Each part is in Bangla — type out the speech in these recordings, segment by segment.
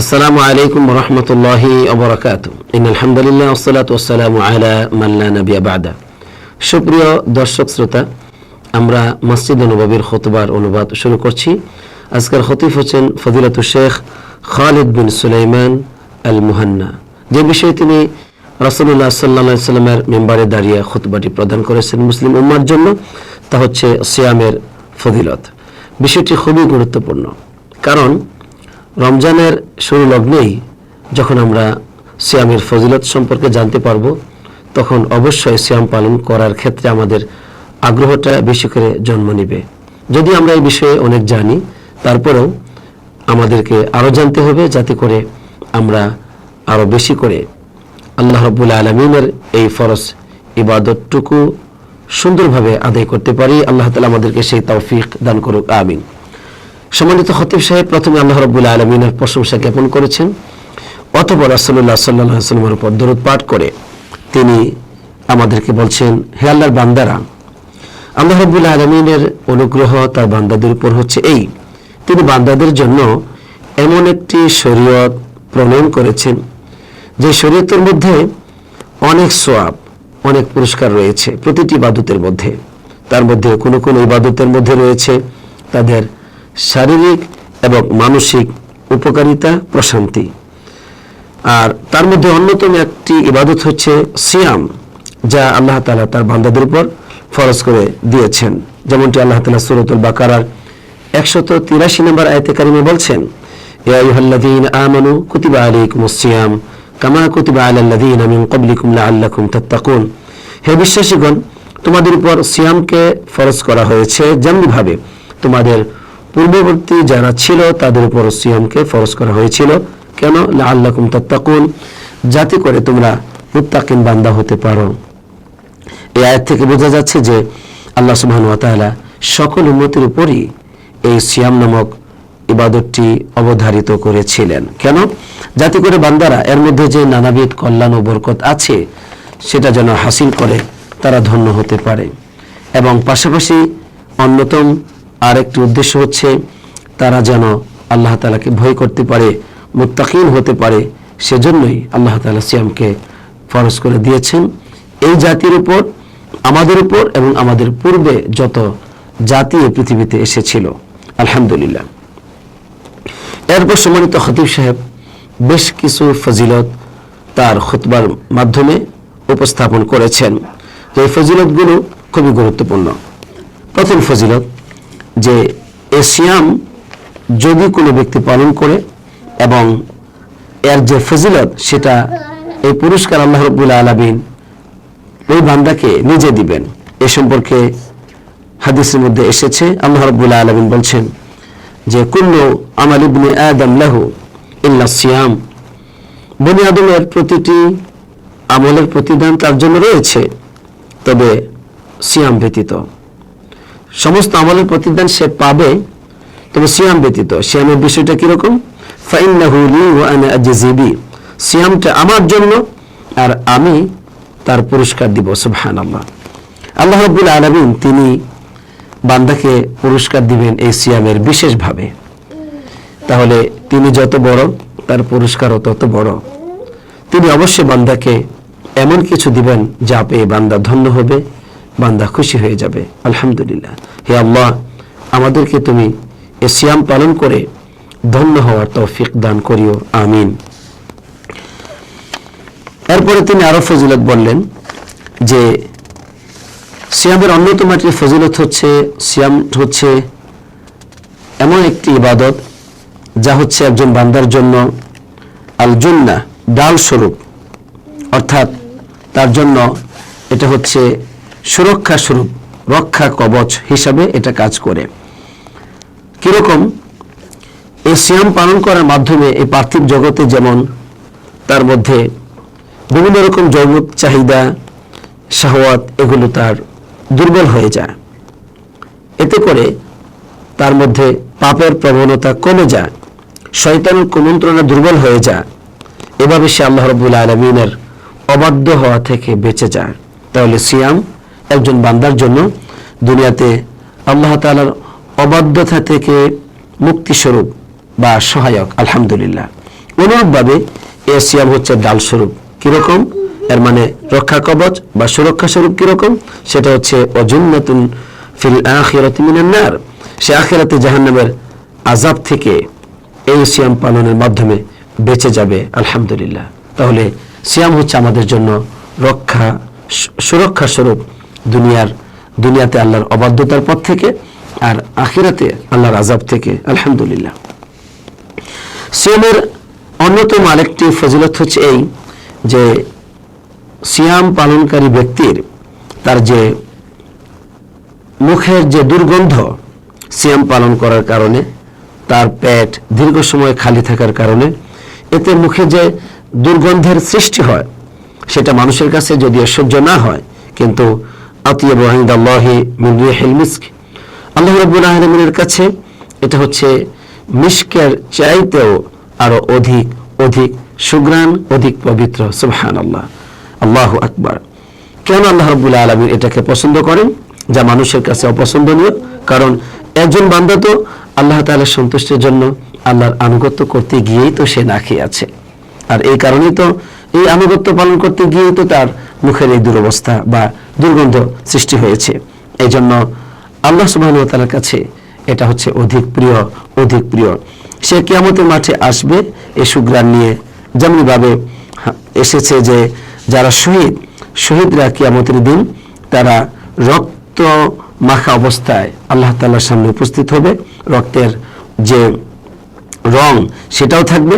আসসালামু আলাইকুম রহমতুল্লাহি অবরাকাত ইন আলহামদুলিল্লাহ ওসালাত ওসালাম আলা মাল্লা নবিয়া বাদা। সুপ্রিয় দর্শক শ্রোতা, আমরা মসজিদ নবাবির খোতবার অনুবাদ শুরু করছি। আজকের খতিফ হচ্ছেন ফদিলাতু শেখ খালিদ বিন সুলাইমান আল মুহান্না যে বিষয়ে তিনি রাসুল্লাহ সাল্লা সাল্লামের মেম্বারে দাঁড়িয়ে খুতবাটি প্রদান করেছেন মুসলিম উম্মার জন্য, তা হচ্ছে সিয়ামের ফদিলত বিষয়টি খুবই গুরুত্বপূর্ণ। কারণ রমজানের শুরু লগ্নেই যখন আমরা সিয়ামের ফজিলত সম্পর্কে জানতে পারব, তখন অবশ্যই সিয়াম পালন করার ক্ষেত্রে আমাদের আগ্রহটা বেশি করে জন্ম নিবে। যদি আমরা এই বিষয়ে অনেক জানি, তারপরেও আমাদেরকে আরও জানতে হবে, যাতে করে আমরা আরও বেশি করে আল্লাহ রব্বুল আলমিনের এই ফরজ ইবাদতটুকু সুন্দরভাবে আদায় করতে পারি। আল্লাহ তালা আমাদেরকে সেই তৌফিক দান করুক, আমিন। সম্মানিত খতিব সাহেব, প্রথমে আল্লাহ রব্বুল আলমিনের প্রশংসা জ্ঞাপন করেছেন। অথবা রাসুল্লাহ সাল্লাহ সাল্লামের উপর দরুদ পাঠ করে তিনি আমাদেরকে বলছেন, হে আল্লাহর বান্দারা, আল্লাহ রব্বুল আলমিনের অনুগ্রহ তার বান্দাদের উপর হচ্ছে এই। তিনি বান্দাদের জন্য এমন একটি শরীয়ত প্রণয়ন করেছেন, যে শরীয়তের মধ্যে অনেক সোয়াব অনেক পুরস্কার রয়েছে প্রতিটি ইবাদতের মধ্যে। তার মধ্যে কোনো কোনো ইবাদতের মধ্যে রয়েছে তাদের শারীরিক এবং মানসিক উপকারিতা, প্রশান্তি। আর তার মধ্যে অন্যতম একটি ইবাদত হচ্ছে সিয়াম, যা আল্লাহ তালা তার বান্দাদের উপর ফরজ করে দিয়েছেন। যেমনটি আল্লাহ তালা সুরতুল বাকারার একশত তিরাশি নম্বর আয়তে কারিমে বলছেন আমানু কুতিবা সিয়াম, কামা কুতিবা আলাল্লাযীনা মিন ক্বাবলিকুম লাআল্লাকুম তাত্তাকুন। হে বিশ্বাসীগণ, তোমাদের উপর সিয়ামকে ফরজ করা হয়েছে যেমনিভাবে তোমাদের পূর্ববর্তী যারা ছিল, তাদের উপর সিয়ামকে ফরজ করা হয়েছিল। কেন? লাআল্লাকুম তাত্তাকুন। যাতে করে তোমরা মুত্তাকিন বান্দা হতে পারো। এই আয়াত থেকে বোঝা যাচ্ছে যে আল্লাহ সুবহান ওয়া তাআলা সকল উম্মতের উপরই এই সিয়াম নামক ইবাদতটি অবধারিত করেছিলেন। কেন? যাতে করে বান্দারা এর মধ্যে যে নানাবিধ কল্যাণ ও বরকত আছে, সেটা যেন হাসিল করে, তারা ধন্য হতে পারে। এবং পাশাপাশি অন্যতম আরেকটি উদ্দেশ্য হচ্ছে তারা যেন আল্লাহ তালাকে ভয় করতে পারে, মুত্তাকিন হতে পারে, সেজন্যই আল্লাহ তালা সিয়ামকে ফরজ করে দিয়েছেন। এই জাতির উপর, আমাদের উপর এবং আমাদের পূর্বে যত জাতি এই পৃথিবীতে এসেছিল, আলহামদুলিল্লাহ। এরপর সম্মানিত খতিব সাহেব, বেশ কিছু ফজিলত তার খুতবার মাধ্যমে উপস্থাপন করেছেন। যে এই ফজিলতগুলো খুবই গুরুত্বপূর্ণ। প্রথম ফজিলত যে এশিয়াম যদি কোনো ব্যক্তি পালন করে এবং এর যে ফজিলত সেটা এই পুরস্কার আল্লাহ রব্বুল আলমিন ওই বান্দাকে নিজে দিবেন। এ সম্পর্কে হাদিসের মধ্যে এসেছে, আল্লাহ রব্বুল আলমিন বলছেন যে, কুল্লু আমাল ইবনে আদম লাহু ইল্লা সিয়াম। বনি আদমের প্রতিটি আমলের প্রতিদান তার জন্য রয়েছে, তবে সিয়াম ব্যতীত। সমস্ত আমলের প্রতিদান সে পাবে। তবে সিয়াম ব্যতীত, সিয়ামের বিষয়টা কীরকম? সিয়ামটা আমার জন্য আর আমি তার পুরস্কার দিব, সুবহানাল্লাহ। আল্লাহ রাব্বুল আলামিন তিনি বান্দাকে পুরস্কার দিবেন এই সিয়ামের বিশেষভাবে। তাহলে তিনি যত বড়, তার পুরস্কারও তত বড়। তিনি অবশ্যই বান্দাকে এমন কিছু দিবেন যা পেয়ে বান্দা ধন্য হবে। বান্দা খুশি হয়ে যাবে। আলহামদুলিল্লাহ। হে আল্লাহ, আমাদেরকে তুমি এ সিয়াম পালন করে ধন্য হওয়ার তৌফিক দান করিও। আমিন। এরপরে তিনি আরও ফজিলত বললেন যে, সিয়ামের অন্যতম একটি ফজিলত হচ্ছে, সিয়াম হচ্ছে এমন একটি ইবাদত যা হচ্ছে একজন বান্দার জন্য আল জুন্না ডাল স্বরূপ। অর্থাৎ তার জন্য এটা হচ্ছে সুরক্ষা স্বরূপ, রক্ষা কবচ হিসাবে এটা কাজ করে। কীরকম? এই সিয়াম পালন করার মাধ্যমে এই পার্থিব জগতে যেমন তার মধ্যে বিভিন্ন রকম জৈবিক চাহিদা, শাহওয়াত এগুলো তার দুর্বল হয়ে যায়। এতে করে তার মধ্যে পাপের প্রবণতা কমে যায় শয়তানের কুমন্ত্রণা দুর্বল হয়ে যায়। এভাবে সে আল্লাহ রবুল আলমিনের অবাধ্য হওয়া থেকে বেঁচে যায়। তাহলে সিয়াম একজন বান্দার জন্য দুনিয়াতে আল্লাহ তালার অবাধ্যতা থেকে মুক্তিস্বরূপ বা সহায়ক, আলহামদুলিল্লাহ। অনুরূপভাবে এ সিয়াম হচ্ছে ডাল স্বরূপ কীরকম? এর মানে রক্ষা কবচ বা সুরক্ষা স্বরূপ কীরকম? সেটা হচ্ছে অজুন্নাতুন ফিল আখিরাতি সে আখিরাতে জাহান্নামের আজাব থেকে এই সিয়াম পালনের মাধ্যমে বেঁচে যাবে, আলহামদুলিল্লাহ। তাহলে সিয়াম হচ্ছে আমাদের জন্য রক্ষা সুরক্ষা স্বরূপ। দুনিয়ার, দুনিয়াতে আল্লাহর অবাধ্যতার পথ থেকে আর আখিরাতে আল্লাহর আজাব থেকে, আলহামদুলিল্লাহ। সিয়ামের অন্যতম আরেকটি ফজিলত হচ্ছে এই যে, সিয়াম পালনকারী ব্যক্তির তার যে মুখের যে দুর্গন্ধ সিয়াম পালন করার কারণে, তার পেট দীর্ঘ সময় খালি থাকার কারণে, এতে মুখে যে দুর্গন্ধের সৃষ্টি হয়, সেটা মানুষের কাছে যদিও সহ্য না হয়, কিন্তু আল্লাহি আল্লাহ আলামিনের কাছে এটা হচ্ছে মিস্কের চাইতেও আরও অধিক অধিক সুগ্রাণ, অধিক পবিত্র, সুবহানাল্লাহ। আল্লাহু আকবার। কেন আল্লাহ রাব্বুল আলামিন এটাকে পছন্দ করেন? যা মানুষের কাছে অপছন্দনীয়। কারণ একজন বান্দা তো আল্লাহ তাআলার সন্তুষ্টির জন্য আল্লাহর আনুগত্য করতে গিয়েই তো সে না খেয়ে আছে। আর এই কারণেই তো এই আনুগত্য পালন করতে গিয়েই তো তার মুখের এই দুরবস্থা বা দুর্গন্ধ সৃষ্টি হয়েছে। এই জন্য আল্লাহ সুবাহ তালার কাছে এটা হচ্ছে অধিক প্রিয় অধিক প্রিয়। সে কিয়ামতের মাঠে আসবে এই সুগ্রাণ নিয়ে যেমনিভাবে এসেছে যে যারা শহীদ, শহীদরা কিয়ামতের দিন তারা রক্ত মাখা অবস্থায় আল্লাহ তাল্লাহর সামনে উপস্থিত হবে। রক্তের যে রং সেটাও থাকবে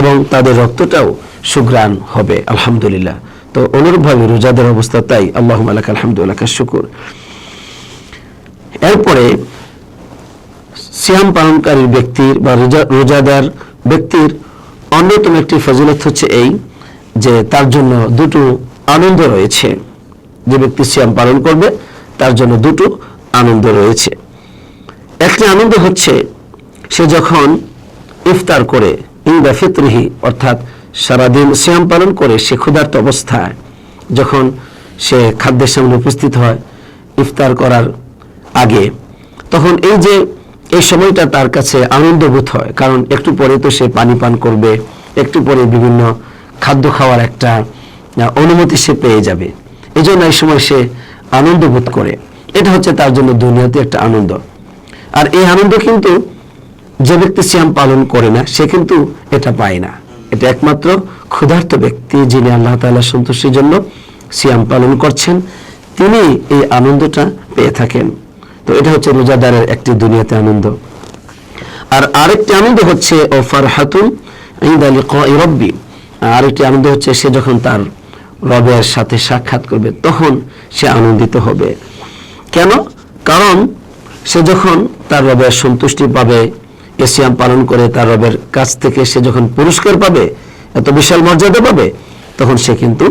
এবং তাদের রক্তটাও সুগ্রাণ হবে, আলহামদুলিল্লাহ। তো অনুরূপভাবে রোজাদের অবস্থা তাই আল্লাহ আলাক আলহামদুলিল্লাহ শুকুর। এরপরে সিয়াম পালনকারী ব্যক্তির বা রোজাদার ব্যক্তির অন্যতম একটি ফজিলত হচ্ছে এই যে তার জন্য দুটো আনন্দ রয়েছে। যে ব্যক্তি সিয়াম পালন করবে, তার জন্য দুটো আনন্দ রয়েছে। একটি আনন্দ হচ্ছে সে যখন ইফতার করে ইন ইন্দা ফিতরিহি, অর্থাৎ সারাদিন সিয়াম পালন করে সে ক্ষুধার্ত অবস্থায়। যখন সে খাদ্যের সামনে উপস্থিত হয়, ইফতার করার আগে, তখন এই যে এই সময়টা তার কাছে আনন্দবোধ হয়, কারণ একটু পরে তো সে পানি পান করবে, একটু পরে বিভিন্ন খাদ্য খাওয়ার একটা অনুমতি সে পেয়ে যাবে। এই জন্য এই সময় সে আনন্দ বোধ করে। এটা হচ্ছে তার জন্য দুনিয়াতে একটা আনন্দ। আর এই আনন্দ কিন্তু যে ব্যক্তি সিয়াম পালন করে না, সে কিন্তু এটা পায় না। এটা একমাত্র ক্ষুধার্ত ব্যক্তি যিনি আল্লাহ তাআলা সন্তুষ্টির জন্য সিয়াম পালন করছেন। তিনি এই আনন্দটা পেয়ে থাকেন। তো এটা হচ্ছে রোজাদারের একটি দুনিয়াতে আনন্দ। আর আরেকটি আনন্দ হচ্ছে, ও ফারহাতুন ইনদা লিকাই রব্বি। আরেকটি আনন্দ হচ্ছে, সে যখন তার রবের সাথে সাক্ষাৎ করবে, তখন সে আনন্দিত হবে। কেন? কারণ সে যখন তার রবের সন্তুষ্টি পাবে এসিয়াম পালন করে তার রবের কাছ থেকে সে যখন পুরস্কার পাবে, এত বিশাল মর্যাদা পাবে, তখন সে কিন্তু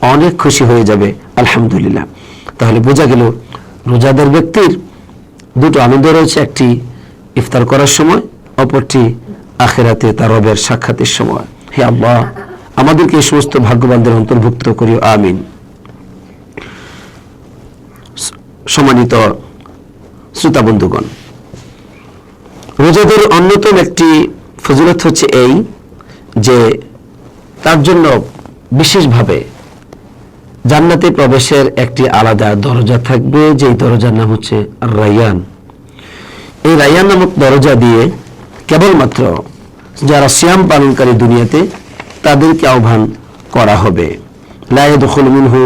অনেক খুশি হয়ে যাবে, আলহামদুলিল্লাহ। তাহলে বোঝা গেল, রোজাদার ব্যক্তির দুটো আনন্দ রয়েছে, একটি ইফতার করার সময়, অপরটি আখেরাতে তার রবের সাক্ষাতের সময়। হে আল্লাহ, আমাদেরকে এই সমস্ত ভাগ্যবানদের অন্তর্ভুক্ত করিও, আমিন। সম্মানিত শ্রোতা বন্ধুগণ রোজাদের অন্যতম একটি ফজিলত হচ্ছে এই যে তার জন্য বিশেষভাবে জান্নাতে প্রবেশের একটি আলাদা দরজা থাকবে, যেই দরজার নাম হচ্ছে রায়ান। এই রায়ান নামক দরজা দিয়ে কেবলমাত্র যারা সিয়াম পালনকারী দুনিয়াতে তাদেরকে আহ্বান করা হবে। লায়দুল মিনহু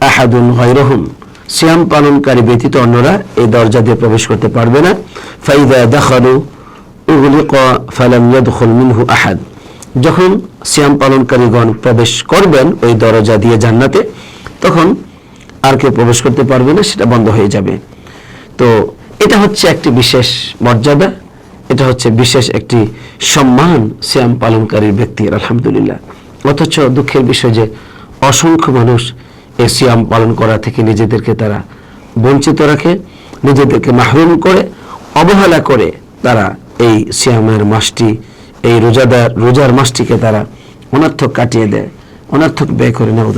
আহাদুন গৈরহুম সিয়াম পালনকারী ব্যতীত অন্যরা এই দরজা দিয়ে প্রবেশ করতে পারবে না। ফাইদা দাখালু উগলিক ফালাম ইয়াদখুল মিনহু আহাদ। যখন সিয়াম পালনকারীগণ প্রবেশ করবেন ওই দরজা দিয়ে জান্নাতে, তখন আর কেউ প্রবেশ করতে পারবে না, সেটা বন্ধ হয়ে যাবে। তো এটা হচ্ছে একটি বিশেষ মর্যাদা, এটা হচ্ছে বিশেষ একটি সম্মান শ্যাম পালনকারী ব্যক্তির, আলহামদুলিল্লাহ। অথচ দুঃখের বিষয় যে অসংখ্য মানুষ এই পালন করা থেকে নিজেদেরকে তারা বঞ্চিত রাখে, নিজেদেরকে মাহরুম করে, অবহেলা করে তারা এই সিয়ামের মাসটি, এই রোজাদার, রোজার মাসটিকে তারা অনার্থক কাটিয়ে দেয়, অনার্থক ব্যয় করে নেওয়া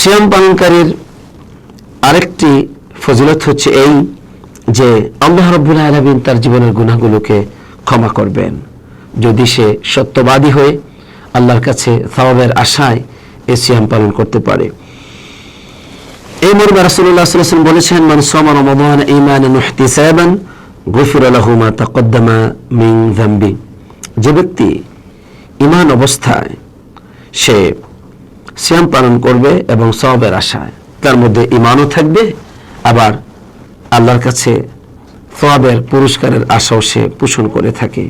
সিয়াম পালনকারীর আরেকটি ফজিলত হচ্ছে এই যে আল্লাহ রব্বুল আলমিন তার জীবনের গুণাগুলোকে ক্ষমা করবেন। যদি সে সত্যবাদী হয়ে আল্লাহর কাছে সওয়াবের আশায় এই সিয়াম পালন করতে পারে। এই মর্মে আলাইহি ওয়াসাল্লাম বলেছেন, মান সামা রমাদান ঈমানান ইহতিসাবান, গুফিরা লাহু মা তাকদ্দামা মিন যামবি। যে ব্যক্তি ঈমান অবস্থায় সে সিয়াম পালন করবে এবং সওয়াবের আশায়। তার মধ্যে ঈমানও থাকবে, আবার আল্লাহর কাছে সওয়াবের পুরস্কারের আশাও সে পোষণ করে থাকে।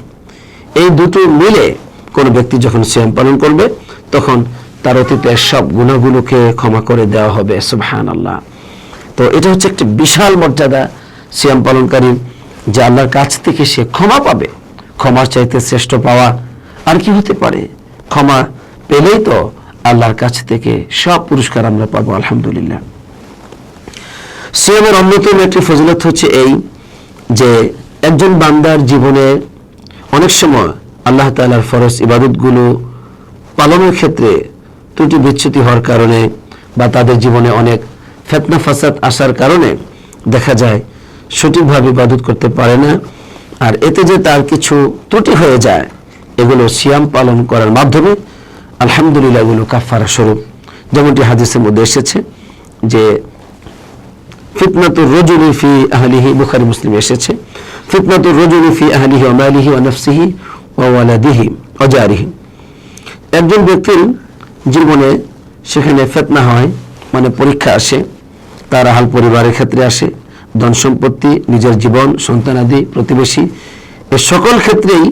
এই দুটো মিলে কোন ব্যক্তি যখন সিয়াম পালন করবে, তখন তার অতীতের সব গুণাগুলোকে ক্ষমা করে দেওয়া হবে সুবহান আল্লাহ তো এটা হচ্ছে একটি বিশাল মর্যাদা সিয়াম পালনকারী যে আল্লাহর কাছ থেকে সে ক্ষমা পাবে। ক্ষমার চাইতে শ্রেষ্ঠ পাওয়া আর কি হতে পারে? ক্ষমা পেলেই তো আল্লাহর কাছ থেকে সব পুরস্কার আমরা পাবো, আলহামদুলিল্লাহ। সিয়ামের অন্যতম একটি ফজিলত হচ্ছে এই যে একজন বান্দার জীবনে অনেক সময় আল্লাহ তাআলার ফরজ ইবাদতগুলো পালনের ক্ষেত্রে ত্রুটি বিচ্ছুতি হওয়ার কারণে বা তাদের জীবনে অনেক ফেতনা ফাসাদ আসার কারণে দেখা যায় সঠিকভাবে ইবাদত করতে পারে না। আর এতে যে তার কিছু ত্রুটি হয়ে যায়, এগুলো সিয়াম পালন করার মাধ্যমে আলহামদুলিল্লাহ এগুলো কাফারা স্বরূপ। যেমনটি হাদিসের মধ্যে এসেছে যে, ফিতনাতুর রজুলি আহলিহি, বুখারী, মুসলিম এসেছে, ফিতনাতুর রজুলি আহলিহি ওয়া মালিহি ওয়া নাফসিহি ওয়া ওয়ালাদিহি ওয়া জারিহি একজন ব্যক্তির জীবনে সেখানে ফেতনা হয় মানে পরীক্ষা আসে, তার হাল পরিবারের ক্ষেত্রে আসে, ধন সম্পত্তি, নিজের জীবন সন্তানাদি প্রতিবেশী, এ সকল ক্ষেত্রেই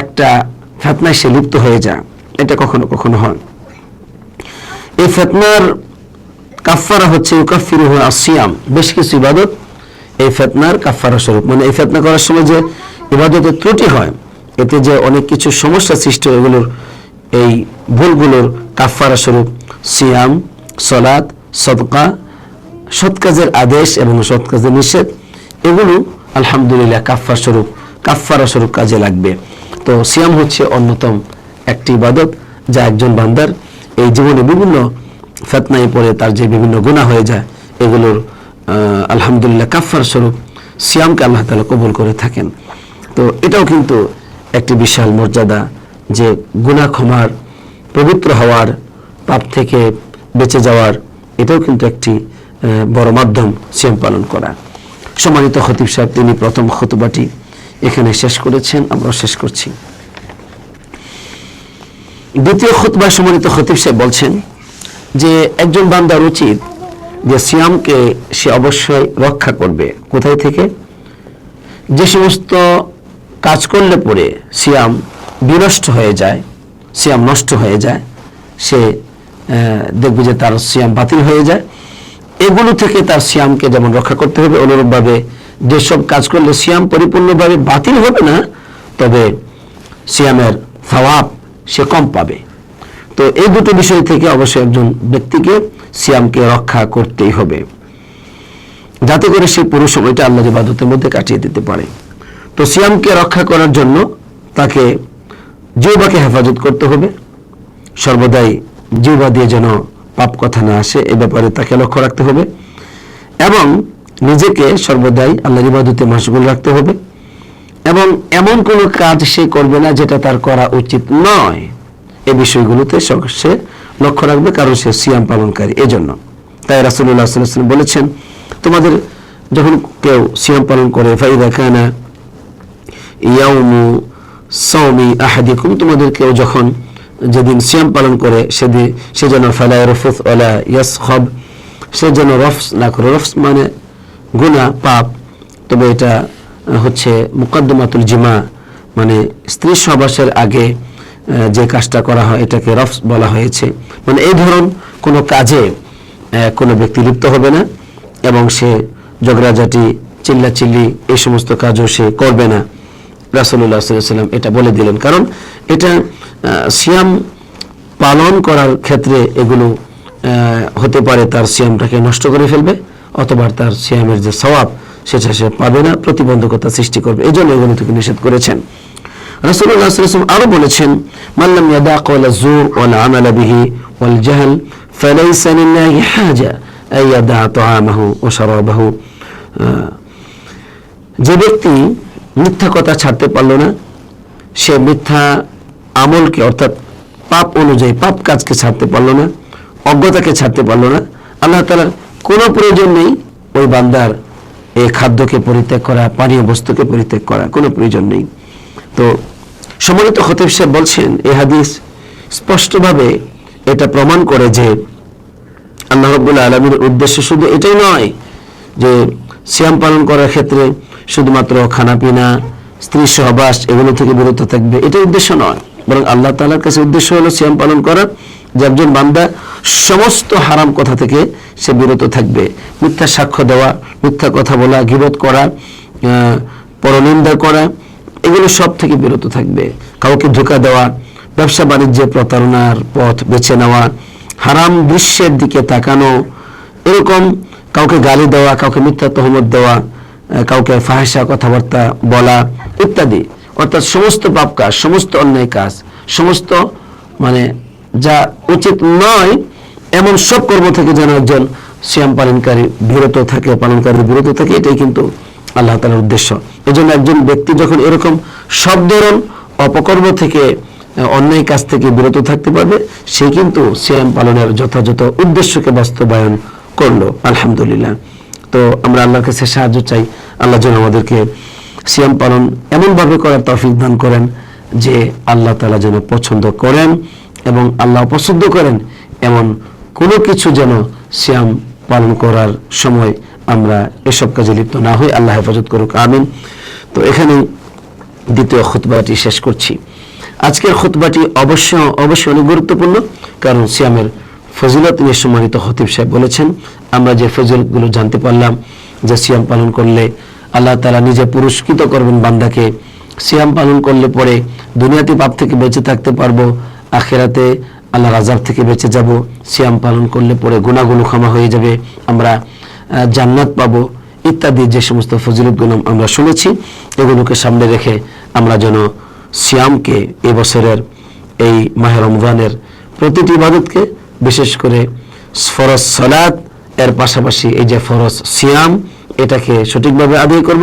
একটা ফেতনায় সে লিপ্ত হয়ে যায়। এটা কখনো কখনো হয়। এই ফেতনার কাফারা হচ্ছে ইউকাফিরুহ আসিয়াম, বেশ কিছু ইবাদত এই ফেতনার কাফারা স্বরূপ। মানে এই ফেতনা করার সময় যে ইবাদতের ত্রুটি হয়, এতে যে অনেক কিছু সমস্যা সৃষ্টি হয়, এগুলোর এই ভুলগুলোর কাফারা স্বরূপ সিয়াম সলাদ সদকা, সৎ কাজের আদেশ এবং সৎ কাজের নিষেধ, এগুলো আলহামদুলিল্লাহ কাফার স্বরূপ কাফারা স্বরূপ কাজে লাগবে। তো সিয়াম হচ্ছে অন্যতম একটি ইবাদত যা একজন বান্দার এই জীবনে বিভিন্ন ফেতনায় পড়ে তার যে বিভিন্ন গুণা হয়ে যায়, এগুলোর আলহামদুলিল্লাহ কাফার স্বরূপ সিয়ামকে আল্লাহ তালা কবুল করে থাকেন। তো এটাও কিন্তু একটি বিশাল মর্যাদা যে গুণা ক্ষমার, পবিত্র হওয়ার, পাপ থেকে বেঁচে যাওয়ার, এটাও কিন্তু একটি বড় মাধ্যম সিয়াম পালন করা। সম্মানিত খতিব সাহেব, তিনি প্রথম খতুবাটি এখানে শেষ করেছেন, আমরাও শেষ করছি। দ্বিতীয় খুতবা সম্মানিত খতিব সাহেব বলছেন যে, একজন বান্দার উচিত যে সিয়ামকে সে অবশ্যই রক্ষা করবে। কোথায় থেকে? যে সমস্ত কাজ করলে পরে সিয়াম বিনষ্ট হয়ে যায়, সিয়াম নষ্ট হয়ে যায়, সে দেখবে যে তার সিয়াম বাতিল হয়ে যায়। এগুলো থেকে তার সিয়ামকে যেমন রক্ষা করতে হবে, অনুরূপভাবে যেসব কাজ করলে সিয়াম পরিপূর্ণভাবে বাতিল হবে না, তবে সিয়ামের সওয়াব সে কম পাবে। তো এই দুটো বিষয় থেকে অবশ্যই একজন ব্যক্তিকে সিয়ামকে রক্ষা করতেই হবে, যাতে করে সে পুরো সময়টা আল্লাহ ইবাদতের মধ্যে কাটিয়ে দিতে পারে। তো সিয়ামকে রক্ষা করার জন্য তাকে জিহ্বাকে হেফাজত করতে হবে। সর্বদাই জিহ্বা দিয়ে যেন পাপ কথা না আসে, এ ব্যাপারে তাকে লক্ষ্য রাখতে হবে এবং নিজেকে সর্বদাই আল্লাহর ইবাদতে মশগুল রাখতে হবে এবং এমন কোনো কাজ সে করবে না যেটা তার করা উচিত নয়। এ বিষয়গুলোতে সে লক্ষ্য রাখবে, কারণ সে সিয়াম পালনকারী, এজন্য। তাই রাসুল্লাহ সাল্লাম বলেছেন, তোমাদের যখন কেউ সিয়াম পালন করে, ফাইদা খানা ইয়াউমু সৌমি আহাদিকুম তোমাদের কেউ যখন যেদিন সিয়াম পালন করে সেদিন সে যেন ফালা রফুত ওলা ইয়াস খব সে যেন রফস না করে। রফস মানে গুণা পাপ। তবে এটা হচ্ছে মুকদ্দমাতুল জিমা মানে স্ত্রী সহবাসের আগে যে কাজটা করা হয়, এটাকে রফস বলা হয়েছে। মানে এই ধরন কোনো কাজে কোনো ব্যক্তি লিপ্ত হবে না, এবং সে ঝগড়াঝাটি, চিল্লাচিল্লি, এই সমস্ত কাজও সে করবে না। রাসুল্লাহ সাল্লাম এটা বলে দিলেন। কারণ এটা সিয়াম পালন করার ক্ষেত্রে এগুলো হতে পারে তার সিয়ামটাকে নষ্ট করে ফেলবে অথবা তার সিয়ামের যে সওয়াব সেটা সে পাবে না প্রতিবন্ধকতা সৃষ্টি করবে। এই জন্য এগুলো থেকে নিষেধ করেছেন। রাসূলুল্লাহ সাল্লাল্লাহু আলাইহি ওয়াসাল্লাম আরও বলেছেন মাল্লাম ইয়াদা কওলা যুর ওয়াল আমালা বিহি ওয়াল জাহল হাজা আই ইয়াদা তাআমাহু ওয়া শারাবাহু। আহ, যে ব্যক্তি মিথ্যা কথা ছাড়তে পারল না। সে মিথ্যা আমলকে অর্থাৎ পাপ অনুযায়ী পাপ কাজকে ছাড়তে পারল না, অজ্ঞতাকে ছাড়তে পারল না। আল্লাহ তালার কোনো প্রয়োজন নেই ওই বান্দার এই খাদ্যকে পরিত্যাগ করা, পানীয় বস্তুকে পরিত্যাগ করা, কোনো প্রয়োজন নেই। তো সম্মানিত খতিব সাহেব বলছেন, এ হাদিস স্পষ্টভাবে এটা প্রমাণ করে যে আল্লাহ রব্বুল আলমীর উদ্দেশ্য শুধু এটাই নয় যে শ্যাম পালন করার ক্ষেত্রে শুধুমাত্র খানাপিনা, স্ত্রী সহবাস, এগুলো থেকে বিরত থাকবে। এটা উদ্দেশ্য নয়। বরং আল্লাহ তালার কাছে উদ্দেশ্য হলো সিয়াম পালন করা, যে একজন বান্দা সমস্ত হারাম কথা থেকে সে বিরত থাকবে। মিথ্যা সাক্ষ্য দেওয়া, মিথ্যা কথা বলা, গিবত করা পরনিন্দা করা, এগুলো সব থেকে বিরত থাকবে। কাউকে ধোকা দেওয়া, ব্যবসা বাণিজ্যে প্রতারণার পথ বেছে নেওয়া, হারাম দৃশ্যের দিকে তাকানো, এরকম কাউকে গালি দেওয়া, কাউকে মিথ্যা তহমত দেওয়া কাউকে ফাহেসা, কথাবার্তা বলা ইত্যাদি। অর্থাৎ সমস্ত পাপ কাজ, সমস্ত অন্যায় কাজ, সমস্ত মানে যা উচিত নয়, এমন সব কর্ম থেকে যেন একজন শ্যাম পালনকারী বিরত থাকে পালনকারী বিরত থাকে, এটাই কিন্তু আল্লাহ তালার উদ্দেশ্য। এজন্য একজন ব্যক্তি যখন এরকম সব ধরন অপকর্ম থেকে অন্যায় কাজ থেকে বিরত থাকতে পারবে, সে কিন্তু সিয়াম পালনের যথাযথ উদ্দেশ্যকে বাস্তবায়ন করল। আলহামদুলিল্লাহ। তো আমরা আল্লাহর কাছে সাহায্য চাই। আল্লাহ যেন আমাদেরকে সিয়াম পালন এমনভাবে করার তৌফিক দান করেন যে আল্লাহ তালা যেন পছন্দ করেন এবং আল্লাহ পছন্দ করেন এমন কোনো কিছু যেন সিয়াম পালন করার সময় আমরা এসব কাজে লিপ্ত না হই। আল্লাহ হেফাজত করুক, আমিন। তো এখানে দ্বিতীয় খুতবাটি শেষ করছি। আজকের খুতবাটি অবশ্য অবশ্যই অনেক গুরুত্বপূর্ণ, কারণ সিয়ামের ফজিলত নিয়ে সম্মানিত হতিব সাহেব বলেছেন, আমরা যে ফজিলতগুলো জানতে পারলাম, যে সিয়াম পালন করলে আল্লাহ তালা নিজে পুরস্কৃত করবেন বান্দাকে, সিয়াম পালন করলে পরে দুনিয়াতে পাপ থেকে বেঁচে থাকতে পারব, আখেরাতে আল্লাহ রাজাব থেকে বেঁচে যাব, সিয়াম পালন করলে পরে গুণাগুলো ক্ষমা হয়ে যাবে, আমরা জান্নাত পাবো, ইত্যাদি যে সমস্ত ফজিলতগুলো আমরা শুনেছি, এগুলোকে সামনে রেখে আমরা যেন সিয়ামকে এবছরের এই মাহে রমজানের প্রতিটি ইবাদতকে বিশেষ করে ফরজ সলাদ এর পাশাপাশি এই যে ফরজ সিয়াম, এটাকে সঠিকভাবে আদায় করব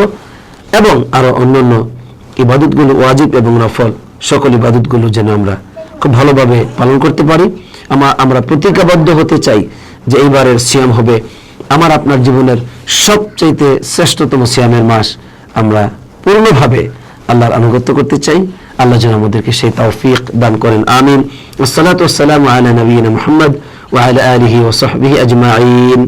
এবং আরও অন্যান্য ইবাদতগুলো ওয়াজিব এবং নফল সকল ইবাদতগুলো যেন আমরা খুব ভালোভাবে পালন করতে পারি। আমরা আমরা প্রতিজ্ঞাবদ্ধ হতে চাই যে এইবারের সিয়াম হবে আমার আপনার জীবনের সবচাইতে শ্রেষ্ঠতম সিয়ামের মাস। আমরা পূর্ণভাবে আল্লাহর আনুগত্য করতে চাই। আল্লাহ যেন আমাদেরকে সেই তৌফিক দান করেন, আমিন। আসসালাতু ওয়াসসালামু আলা নবিয়িনা মুহাম্মদ ওয়া আলা আলিহি ওয়া সাহবিহি আজমাইন